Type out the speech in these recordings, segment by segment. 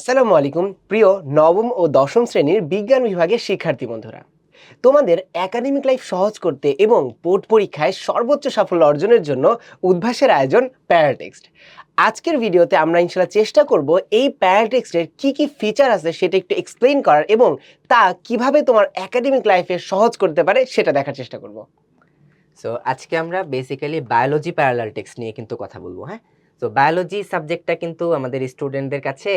আসসালামু আলাইকুম, প্রিয় নবম ও দশম শ্রেণির বিজ্ঞান বিভাগের শিক্ষার্থী বন্ধুরা। তোমাদের একাডেমিক লাইফ সহজ করতে এবং বোর্ড পরীক্ষায় সর্বোচ্চ সাফল্য অর্জনের জন্য উদ্ভাসের আয়োজন প্যারাটেক্সট আজকের ভিডিওতে আমরা ইনশাল্লাহ চেষ্টা করব এই প্যারাটেক্সটের কি কি ফিচার আছে সেটা একটু এক্সপ্লেইন করার এবং তা কীভাবে তোমার একাডেমিক লাইফে সহজ করতে পারে সেটা দেখার চেষ্টা করব। সো আজকে আমরা বেসিক্যালি বায়োলজি প্যারালাল টেক্সট নিয়ে কিন্তু কথা বলব হ্যাঁ? তো বায়োলজি সাবজেক্টটা কিন্তু আমাদের স্টুডেন্টদের কাছে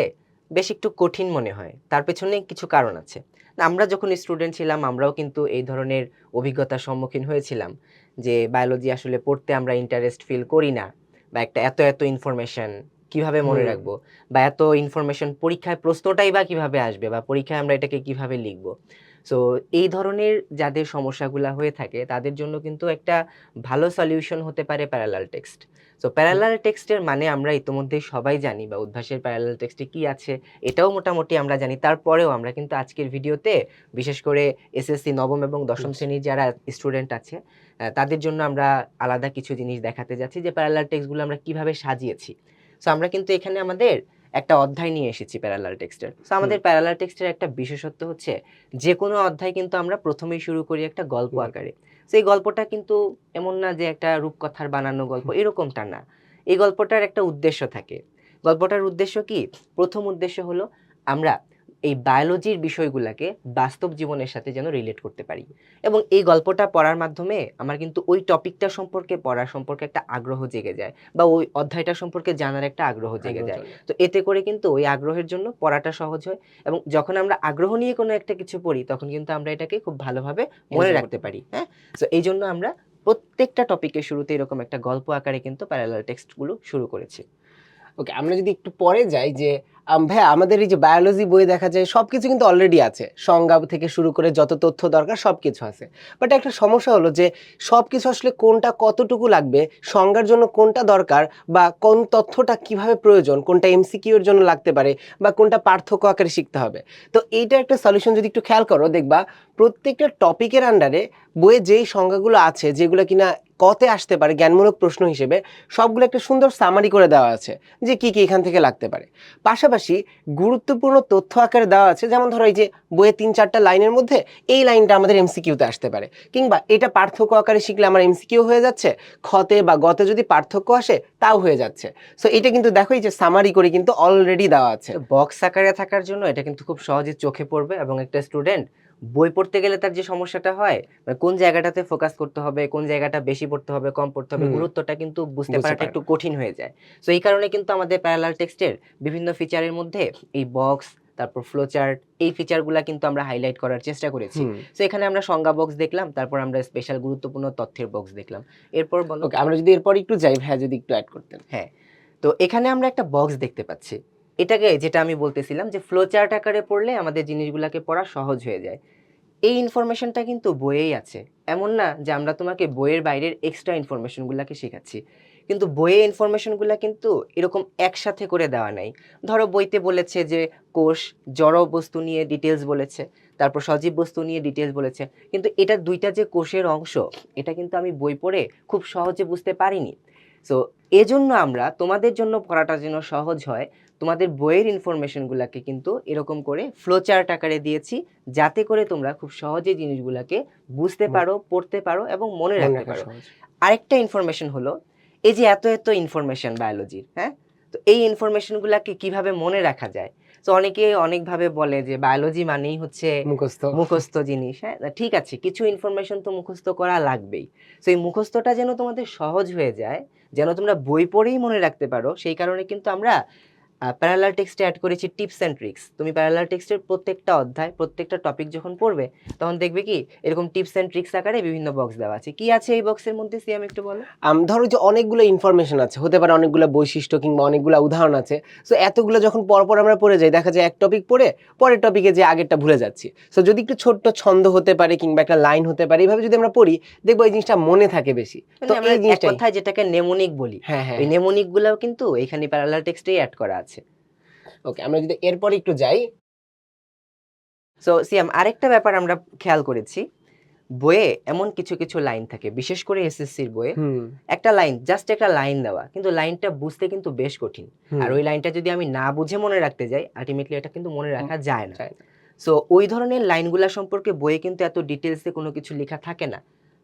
বেশ একটু কঠিন মনে হয়। তার পেছনে কিছু কারণ আছে। না, আমরা যখন স্টুডেন্ট ছিলাম আমরাও কিন্তু এই ধরনের অভিজ্ঞতার সম্মুখীন হয়েছিলাম যে বায়োলজি আসলে পড়তে আমরা ইন্টারেস্ট ফিল করি না বা একটা এত এত ইনফরমেশন কীভাবে মনে রাখব রাখব বা এত ইনফরমেশন পরীক্ষায় প্রশ্নটাই বা কীভাবে আসবে বা পরীক্ষায় আমরা এটাকে কীভাবে লিখব। সো এই ধরনের যাদের সমস্যাগুলো হয়ে থাকে তাদের জন্য কিন্তু একটা ভালো সলিউশন হতে পারে প্যারালাল টেক্সট সো প্যারালাল টেক্সটের মানে আমরা ইতিমধ্যেই সবাই জানি বা উদ্ভাসের প্যারালাল টেক্সটে কি আছে এটাও মোটামুটি আমরা জানি। তারপরেও আমরা কিন্তু আজকের ভিডিওতে বিশেষ করে এসএসসি নবম এবং দশম। শ্রেণির যারা স্টুডেন্ট আছে তাদের জন্য আমরা আলাদা কিছু জিনিস দেখাতে যাচ্ছি যে প্যারালাল টেক্সটগুলো আমরা কীভাবে সাজিয়েছি। সো আমরা কিন্তু এখানে আমাদের একটা অধ্যায় নিয়ে এসেছি প্যারালাল টেক্সটের সো আমাদের প্যারালাল টেক্সটের একটা বিশেষত্ব হচ্ছে যে কোনো অধ্যায় কিন্তু আমরা প্রথমেই শুরু করি একটা গল্প আকারে। সো এই গল্পটা কিন্তু এমন না যে একটা রূপকথার বানানো গল্প এরকমটা না। এই গল্পটার একটা উদ্দেশ্য থাকে। গল্পটার উদ্দেশ্য কি? প্রথম উদ্দেশ্য হলো আমরা এই বায়োলজির বিষয়গুলোকে বাস্তব জীবনের সাথে যেন রিলেট করতে পারি। এবং এই গল্পটা পড়ার মাধ্যমে আমার কিন্তু ওই টপিকটা সম্পর্কে পড়ার সম্পর্কে একটা আগ্রহ জেগে যায় বা ওই অধ্যায়টা সম্পর্কে জানার একটা আগ্রহ জেগে যায়। তো এতে করে কিন্তু ওই আগ্রহের জন্য পড়াটা সহজ হয় এবং যখন আমরা আগ্রহ নিয়ে কোনো একটা কিছু পড়ি তখন কিন্তু আমরা এটাকে খুব ভালোভাবে মনে রাখতে পারি হ্যাঁ? তো এই জন্য আমরা প্রত্যেকটা টপিকের শুরুতে এরকম একটা গল্প আকারে কিন্তু প্যারালাল টেক্সটগুলো শুরু করেছি। ওকে আমরা যদি একটু পরে যাই যে ভাইয়া আমাদের এই যে বায়োলজি বই দেখা যায় সব কিছু কিন্তু অলরেডি আছে। সংজ্ঞা থেকে শুরু করে যত তথ্য দরকার সব কিছু আছে। বাট একটা সমস্যা হলো যে সব কিছু আসলে কোনটা কতটুকু লাগবে, সংজ্ঞার জন্য কোনটা দরকার, বা কোন তথ্যটা কীভাবে প্রয়োজন, কোনটা এমসিকিউর জন্য লাগতে পারে, বা কোনটা পার্থক্য আকারে শিখতে হবে। তো এইটা একটা সলিউশন যদি একটু খেয়াল করো, দেখবা প্রত্যেকটা টপিকের আন্ডারে বইয়ে যেই সংজ্ঞাগুলো আছে, যেগুলো কিনা কতে আসতে পারে জ্ঞানমূলক প্রশ্ন হিসেবে সবগুলো একটা সুন্দর সামারি করে দেওয়া আছে যে কি কি এখান থেকে লাগতে পারে। পাশাপাশি গুরুত্বপূর্ণ তথ্য আকারে দেওয়া আছে, যেমন ধরো এই যে বইয়ে তিন চারটা লাইনের মধ্যে এই লাইনটা আমাদের এমসিকিউতে আসতে পারে। কিংবা এটা পার্থক্য আকারে শিখলে আমার এমসিকিউ হয়ে যাচ্ছে, ক্ষতে বা গতে যদি পার্থক্য আসে তাও হয়ে যাচ্ছে। সো এটা কিন্তু দেখো এই যে সামারি করে কিন্তু অলরেডি দেওয়া আছে। বক্স আকারে থাকার জন্য এটা কিন্তু খুব সহজে চোখে পড়বে এবং একটা স্টুডেন্ট বই পড়তে গেলে তার যে সমস্যাটা হয় মানে কোন জায়গাটাতে ফোকাস করতে হবে কোন জায়গাটা বেশি পড়তে হবে কম পড়তে হবে গুরুত্বটা কিন্তু বুঝতে পারাটা একটু কঠিন হয়ে যায়। তো এই কারণে কিন্তু আমাদের প্যারালাল টেক্সটের বিভিন্ন ফিচারের মধ্যে এই বক্স তারপর ফ্লো চার্ট এই ফিচারগুলো কিন্তু আমরা হাইলাইট করার চেষ্টা করেছি। তো এখানে আমরা সংজ্ঞা বক্স দেখলাম তারপর আমরা স্পেশাল গুরুত্বপূর্ণ তথ্যের বক্স দেখলাম। এরপর বলো আমরা যদি এরপর একটু যাই ভাইয়া যদি একটু অ্যাড করতেন। হ্যাঁ। তো এখানে আমরা একটা বক্স দেখতে পাচ্ছি। এটাকে যেটা আমি বলতেছিলাম যে ফ্লো চার্ট আকারে পড়লে আমাদের জিনিসগুলোকে পড়া সহজ হয়ে যায়। এই ইনফরমেশনটা কিন্তু বইয়েই আছে। এমন না যে আমরা তোমাকে বইয়ের বাইরের এক্সট্রা ইনফরমেশনগুলোকে শেখাচ্ছি। কিন্তু বইয়ে ইনফরমেশনগুলো কিন্তু এরকম একসাথে করে দেওয়া নাই। ধরো বইতে বলেছে যে কোষ জড় বস্তু নিয়ে ডিটেলস বলেছে, তারপর সজীব বস্তু নিয়ে ডিটেলস বলেছে। কিন্তু এটা দুইটা যে কোষের অংশ, এটা কিন্তু আমি বই পড়ে খুব সহজে বুঝতে পারিনি। সো এজন্য আমরা তোমাদের জন্য পড়াটা যেন সহজ হয় তোমাদের বইয়ের ইনফরমেশনগুলোকে কিন্তু এরকম করে ফ্লোচার্ট আকারে দিয়েছি যাতে করে তোমরা খুব সহজে জিনিসগুলোকে বুঝতে পারো পড়তে পারো এবং মনে রাখতে পারো। আরেকটা ইনফরমেশন হলো এই যে এত এত ইনফরমেশন বায়োলজির হ্যাঁ? তো এই ইনফরমেশনগুলোকে কীভাবে মনে রাখা যায়? তো অনেকে অনেকভাবে বলে যে বায়োলজি মানেই হচ্ছে মুখস্থ। মুখস্থ জিনিস হ্যাঁ? ঠিক আছে কিছু ইনফরমেশন তো মুখস্থ করা লাগবেই। তো এই মুখস্থটা যেন তোমাদের সহজ হয়ে যায় যেন তোমরা বই পড়েই মনে রাখতে পারো সেই কারণে কিন্তু আমরা প্যারালাল টেক্সটে অ্যাড করেছি টিপস অ্যান্ড ট্রিক্স তুমি প্যারালাল টেক্সটের প্রত্যেকটা অধ্যায় প্রত্যেকটা টপিক যখন পড়বে তখন দেখবে কি এরকম টিপস অ্যান্ড ট্রিক্স আকারে বিভিন্ন বক্স দেওয়া আছে। কি আছে এই বক্সের মধ্যে সিয়াম একটু বলো? ধরো যে অনেকগুলো ইনফরমেশন আছে হতে পারে অনেকগুলো বৈশিষ্ট্য কিংবা অনেকগুলো উদাহরণ আছে। সো এতগুলো যখন পরপর আমরা পড়ে যাই দেখা যায় এক টপিক পড়ে পরের টপিকে যে আগেরটা ভুলে যাচ্ছি। সো যদি একটু ছোট্ট ছন্দ হতে পারে কিংবা একটা লাইন হতে পারে এইভাবে যদি আমরা পড়ি দেখব এই জিনিসটা মনে থাকে বেশি। তো মানে এই এক জিনিসটাই। কথায় যেটাকে নেমোনিক বলি হ্যাঁ হ্যাঁ। এই নেমোনিক গুলাও কিন্তু এখানে প্যারালাল টেক্সটেই অ্যাড করা আছে। ওকে আমরা যদি এরপর একটু যাই। সো সিয়াম আরেকটা ব্যাপার আমরা খেয়াল করেছি। বইয়ে এমন কিছু কিছু লাইন থাকে বিশেষ করে এসএসসির বইয়ে। একটা লাইন জাস্ট একটা লাইন দেওয়া কিন্তু লাইনটা বুঝতে কিন্তু বেশ কঠিন। আর ওই লাইনটা যদি আমি না বুঝে মনে রাখতে যাই আলটিমেটলি এটা কিন্তু মনে রাখা যায় না। যায় না। সো ওই ধরনের লাইনগুলা সম্পর্কে বইয়ে কিন্তু এত ডিটেলসে কোনো কিছু লেখা থাকে না।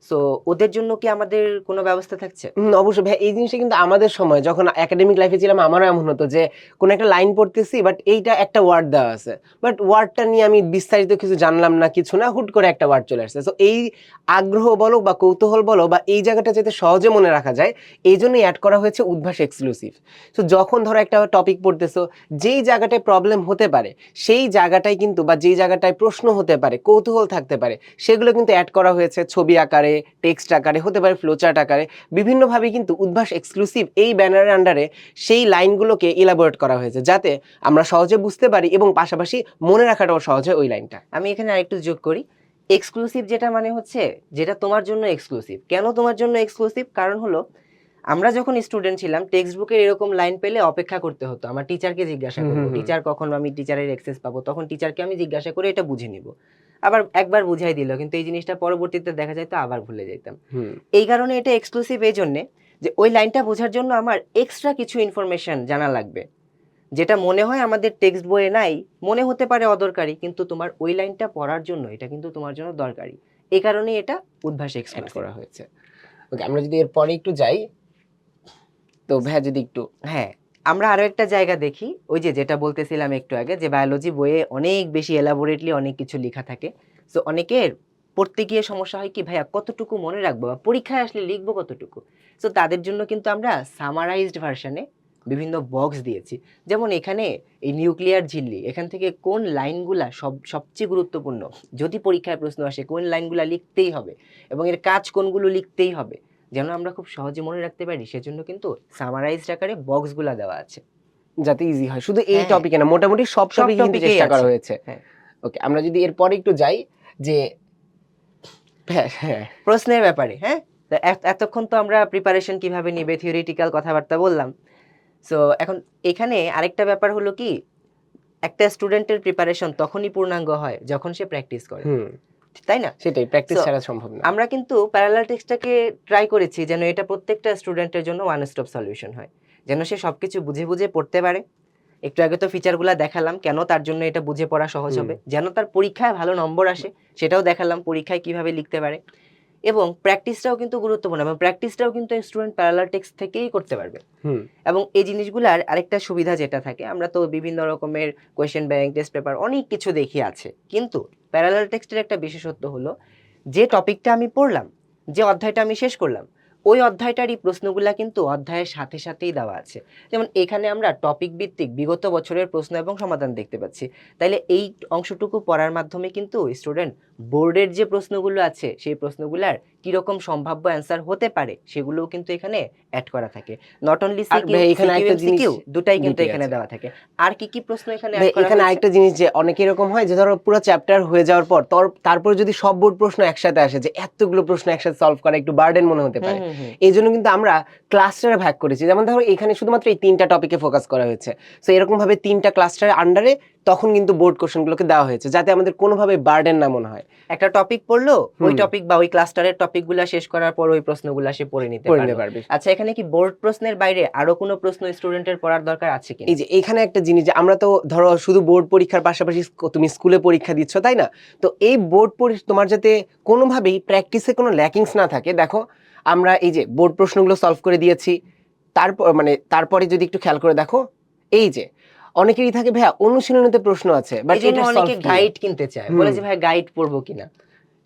সো ওদের জন্য কি আমাদের কোনো ব্যবস্থা থাকছে? অবশ্যই। ভাই এই জিনিসটা কিন্তু আমাদের সময়। যখন একাডেমিক লাইফে ছিলাম, আমারও এমন হতো যে, কোনো একটা লাইন পড়তেছি বাট এইটা একটা ওয়ার্ড দেওয়া আছে। বাট ওয়ার্ডটা নিয়ে আমি বিস্তারিত কিছু জানলাম না, কিছু না, হুট করে একটা ওয়ার্ড চলে আসছে। তো এই আগ্রহ বলো বা কৌতূহল বলো বা এই জায়গাটা যাতে সহজে মনে রাখা যায়, এই জন্যই অ্যাড করা হয়েছে উদ্ভাস এক্সক্লুসিভ তো যখন ধরো একটা টপিক পড়তেছো, যেই জায়গাটায় প্রবলেম হতে পারে, সেই জায়গাটায় কিন্তু বা যেই জায়গাটায় প্রশ্ন হতে পারে, কৌতূহল থাকতে পারে, সেগুলো কিন্তু অ্যাড করা হয়েছে ছবি আকারে টেক্সট আকারে হতে পারে ফ্লোচার্ট আকারে বিভিন্নভাবে কিন্তু উদ্ভাস এক্সক্লুসিভ এই ব্যানারের আন্ডারে সেই লাইনগুলোকে ইলাবোরেট করা হয়েছে যাতে আমরা সহজে বুঝতে পারি এবং পাশাপাশি মনে রাখাটাও সহজ হয় ওই লাইনটা আমি এখানে আরেকটু যোগ করি। এক্সক্লুসিভ যেটা মানে হচ্ছে যেটা তোমার জন্য এক্সক্লুসিভ কেন তোমার জন্য এক্সক্লুসিভ কারণ হলো আমরা যখন স্টুডেন্ট ছিলাম টেক্সট বুকের এরকম লাইন পেলে অপেক্ষা করতে হতো। আমার টিচারকে জিজ্ঞাসা করব। টিচার কখন আমি টিচারের অ্যাক্সেস পাবো? তখন টিচারকে আমি জিজ্ঞাসা করে এটা বুঝে নিব। আবার একবার বুঝাই দিল কিন্তু এই জিনিসটা পরবর্তীতে দেখা যায় তো আবার ভুলে যেতাম এই কারণে এটা এক্সক্লুসিভ এই জন্যে যে ওই লাইনটা বোঝার জন্য আমার এক্সট্রা কিছু ইনফরমেশন জানা লাগবে। যেটা মনে হয় আমাদের টেক্সট বইয়ে নাই মনে হতে পারে অদরকারি কিন্তু তোমার ওই লাইনটা পড়ার জন্য এটা কিন্তু তোমার জন্য দরকারি। এই কারণেই এটা উদ্ভাস এক্সক্লুসিভ করা হয়েছে। ওকে আমরা যদি এরপরে একটু যাই তো ভাইয়া যদি একটু হ্যাঁ। আমরা আরও একটা জায়গা দেখি, ওই যে যেটা বলতেছিলাম একটু আগে, যে বায়োলজি বইয়ে অনেক বেশি এলাবোরেটলি অনেক কিছু লেখা থাকে। সো অনেকের পড়তে গিয়ে সমস্যা হয় কি, ভাইয়া, কতটুকু মনে রাখব? বা পরীক্ষায় আসলে লিখব কতটুকু? সো তাদের জন্য কিন্তু আমরা সামারাইজড ভার্সনে বিভিন্ন বক্স দিয়েছি। যেমন এখানে এই নিউক্লিয়ার ঝিল্লি, এখান থেকে কোন লাইনগুলা সব, সবচেয়ে গুরুত্বপূর্ণ? যদি পরীক্ষায় প্রশ্ন আসে, কোন লাইনগুলা লিখতেই হবে? এবং এর কাজ কোনগুলো লিখতেই হবে? যেন আমরা খুব সহজে মনে রাখতে পারি সেজন্য কিন্তু সামারাইজড আকারে বক্সগুলা দেওয়া আছে। যাতে ইজি হয়। শুধু এই হ্যাঁ। টপিকে না মোটামুটি সব টপিকে কিন্তু চেষ্টা করা হয়েছে। হ্যাঁ। ওকে আমরা যদি এরপরে একটু যাই যে হ্যাঁ হ্যাঁ। প্রশ্নের ব্যাপারে হ্যাঁ? তো এতক্ষণ তো আমরা প্রিপারেশন কীভাবে নিবে থিওরিটিক্যাল কথাবার্তা বললাম। সো এখন এখানে আরেকটা ব্যাপার হলো কি একটা স্টুডেন্টের প্রিপারেশন তখনই পূর্ণাঙ্গ হয় যখন সে প্র্যাকটিস করে। তাই না? সেটাই প্র্যাকটিস ছাড়া সম্ভব না। আমরা কিন্তু প্যারালাল টেক্সটটাকে ট্রাই করেছি যেন এটা প্রত্যেকটা স্টুডেন্টের জন্য ওয়ান স্টপ সলিউশন হয়। যেন সে সবকিছু বুঝে বুঝে পড়তে পারে। একটু আগে তো ফিচারগুলো দেখালাম কেন তার জন্য এটা বুঝে পড়া সহজ হবে? যেন তার পরীক্ষায় ভালো নম্বর আসে সেটাও দেখালাম পরীক্ষায় কীভাবে লিখতে পারে। এবং প্র্যাকটিসটাও কিন্তু গুরুত্বপূর্ণ এবং প্র্যাকটিসটাও কিন্তু স্টুডেন্ট প্যারালাল টেক্সট থেকেই করতে পারবে। হুম। এবং এই জিনিসগুলার আরেকটা সুবিধা যেটা থাকে আমরা তো বিভিন্ন রকমের কোয়েশ্চেন ব্যাংক টেস্ট পেপার অনেক কিছু দেখি আছে। কিন্তু প্যারালাল টেক্সটের একটা বিশেষত্ব হলো যে টপিকটা আমি পড়লাম যে অধ্যায়টা আমি শেষ করলাম ওই অধ্যায়টারই প্রশ্নগুলা কিন্তু অধ্যায়ের সাথে সাথেই দেওয়া আছে। যেমন এখানে আমরা টপিক ভিত্তিক বিগত বছরের প্রশ্ন এবং সমাধান দেখতে পাচ্ছি। তাইলে এই অংশটুকু পড়ার মাধ্যমে কিন্তু স্টুডেন্ট বোর্ডের যে প্রশ্নগুলো আছে, সেই প্রশ্নগুলার কীরকম সম্ভাব্য অ্যান্সার হতে পারে সেগুলোও কিন্তু এখানে অ্যাড করা থাকে। নট অনলি এখানে আরেকটা জিনিস দুটাই কিন্তু এখানে দেওয়া থাকে। আর কি কি প্রশ্ন এখানে এখানে? আরেকটা জিনিস যে অনেক এরকম হয় যে ধরো পুরো চ্যাপ্টার হয়ে যাওয়ার পর তর- তারপর যদি সব বোর্ড প্রশ্ন একসাথে আসে যে এতগুলো প্রশ্ন একসাথে সলভ করা একটু বার্ডেন মনে হতে পারে। এই জন্য কিন্তু আমরা ক্লাস্টারে ভাগ করেছি। যেমন ধরো এখানে শুধুমাত্র এই তিনটা টপিকে ফোকাস করা হয়েছে। তো এরকম ভাবে তিনটা ক্লাস্টারের আন্ডারে তখন কিন্তু বোর্ড কোশ্চেনগুলোকে দেওয়া হয়েছে যাতে আমাদের কোনোভাবে বার্ডেন না মনে হয়। একটা টপিক পড়ল ওই টপিক বা ওই ক্লাস্টারের টপিকগুলো শেষ করার পর ওই প্রশ্নগুলো সে পড়ে নিতে পারবে। আচ্ছা এখানে কি বোর্ড প্রশ্নের বাইরে আরও কোনো প্রশ্ন স্টুডেন্টের পড়ার দরকার আছে কি এই যে এখানে একটা জিনিস যে আমরা তো ধরো শুধু বোর্ড পরীক্ষার পাশাপাশি তুমি স্কুলে পরীক্ষা দিচ্ছ তাই না? তো এই বোর্ড তোমার যাতে কোনোভাবেই প্র্যাকটিসে কোনো ল্যাকিংস না থাকে দেখো আমরা এই যে বোর্ড প্রশ্নগুলো সলভ করে দিয়েছি তারপর মানে তারপরে যদি একটু খেয়াল করে দেখো এই যে অনেকেরই থাকে ভাইয়া অনুশীলনীতে প্রশ্ন আছে বাট এটা অনেকে গাইড কিনতে চায়। বলে যে ভাই গাইড পড়ব কিনা?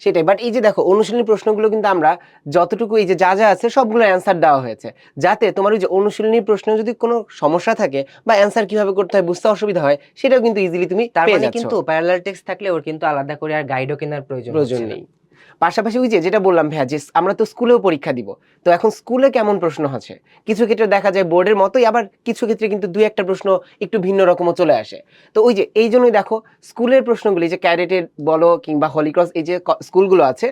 সেটাই বাট এই যে দেখো অনুশীলনী প্রশ্নগুলো কিন্তু আমরা যতটুকু এই যে যা যা আছে সবগুলো অ্যান্সার দেওয়া হয়েছে। যাতে তোমার ওই যে অনুশীলনী প্রশ্ন যদি কোনো সমস্যা থাকে বা অ্যান্সার কীভাবে করতে হয় বুঝতে অসুবিধা হয় সেটাও কিন্তু ইজিলি তুমি তার মানে কিন্তু প্যারালাল টেক্সট থাকলে ওর কিন্তু আলাদা করে আর গাইডও কেনার প্রয়োজন প্রয়োজন নেই। পাশাপাশি ওই যে যেটা বললাম ভাইয়া যে আমরা তো স্কুলেও পরীক্ষা দিব। তো এখন স্কুলে কেমন প্রশ্ন আছে? কিছু ক্ষেত্রে দেখা যায় বোর্ডের মতোই আবার কিছু ক্ষেত্রে কিন্তু দুই একটা প্রশ্ন একটু ভিন্ন রকমও চলে আসে। তো ওই যে এই জন্যই দেখো স্কুলের প্রশ্নগুলি যে ক্যাডেটের বলো কিংবা হলিক্রস এই যে স্কুলগুলো আছে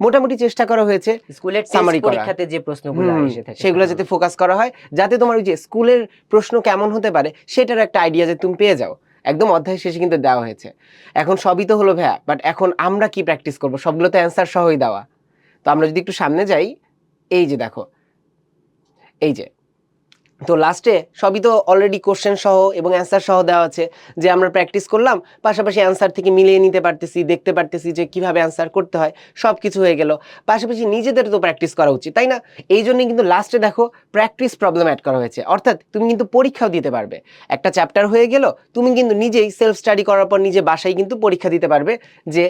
মোটামুটি চেষ্টা করা হয়েছে স্কুলের করা। পরীক্ষাতে যে প্রশ্নগুলো এসে থাকে সেগুলো যাতে ফোকাস করা হয় যাতে তোমার ওই যে স্কুলের প্রশ্ন কেমন হতে পারে সেটার একটা আইডিয়া যে তুমি পেয়ে যাও। একদম অধ্যায় শেষে কিন্তু দেওয়া হয়েছে। এখন সবই তো হলো ভ্যা বাট এখন আমরা কি প্র্যাকটিস করব? সবগুলো তো অ্যান্সার সহই দেওয়া। তো আমরা যদি একটু সামনে যাই, এই যে দেখো, এই যে তো লাস্টে সবই তো অলরেডি কোশ্চেন সহ এবং অ্যান্সার সহ দেওয়া আছে যে আমরা প্র্যাকটিস করলাম, পাশাপাশি অ্যান্সার থেকে মিলিয়ে নিতে পারতেছি, দেখতে পারতেছি যে কীভাবে অ্যান্সার করতে হয় সব কিছু হয়ে গেল। পাশাপাশি নিজেদের তো প্র্যাকটিস করা উচিত, তাই না? এই জন্যই কিন্তু লাস্টে দেখো প্র্যাকটিস প্রবলেম অ্যাড করা হয়েছে। অর্থাৎ তুমি কিন্তু পরীক্ষাও দিতে পারবে। একটা চ্যাপ্টার হয়ে গেল, তুমি কিন্তু নিজেই সেলফ স্টাডি করার পর নিজে বাসায় কিন্তু পরীক্ষা দিতে পারবে যে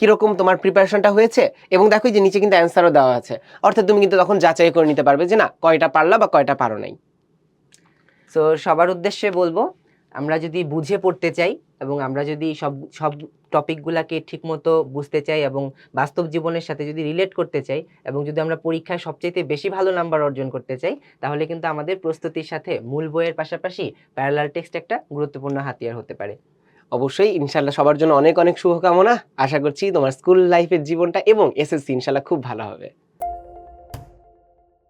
কীরকম তোমার প্রিপারেশনটা হয়েছে এবং দেখো যে নিচে কিন্তু অ্যান্সারও দেওয়া আছে। অর্থাৎ তুমি কিন্তু তখন যাচাই করে নিতে পারবে যে না, কয়টা পারলা বা কয়টা পারো নাই। সো সবার উদ্দেশ্যে বলব, আমরা যদি বুঝে পড়তে চাই এবং আমরা যদি সব সব টপিকগুলোকে ঠিকমতো বুঝতে চাই এবং বাস্তব জীবনের সাথে যদি রিলেট করতে চাই এবং যদি আমরা পরীক্ষায় সবচাইতে বেশি ভালো নাম্বার অর্জন করতে চাই, তাহলে কিন্তু আমাদের প্রস্তুতির সাথে মূল বইয়ের পাশাপাশি প্যারালাল টেক্সট একটা গুরুত্বপূর্ণ হাতিয়ার হতে পারে। অবশ্যই ইনশাল্লাহ সবার জন্য অনেক অনেক শুভকামনা। আশা করছি তোমার স্কুল লাইফের জীবনটা এবং এসএসসি ইনশাল্লাহ খুব ভালো হবে।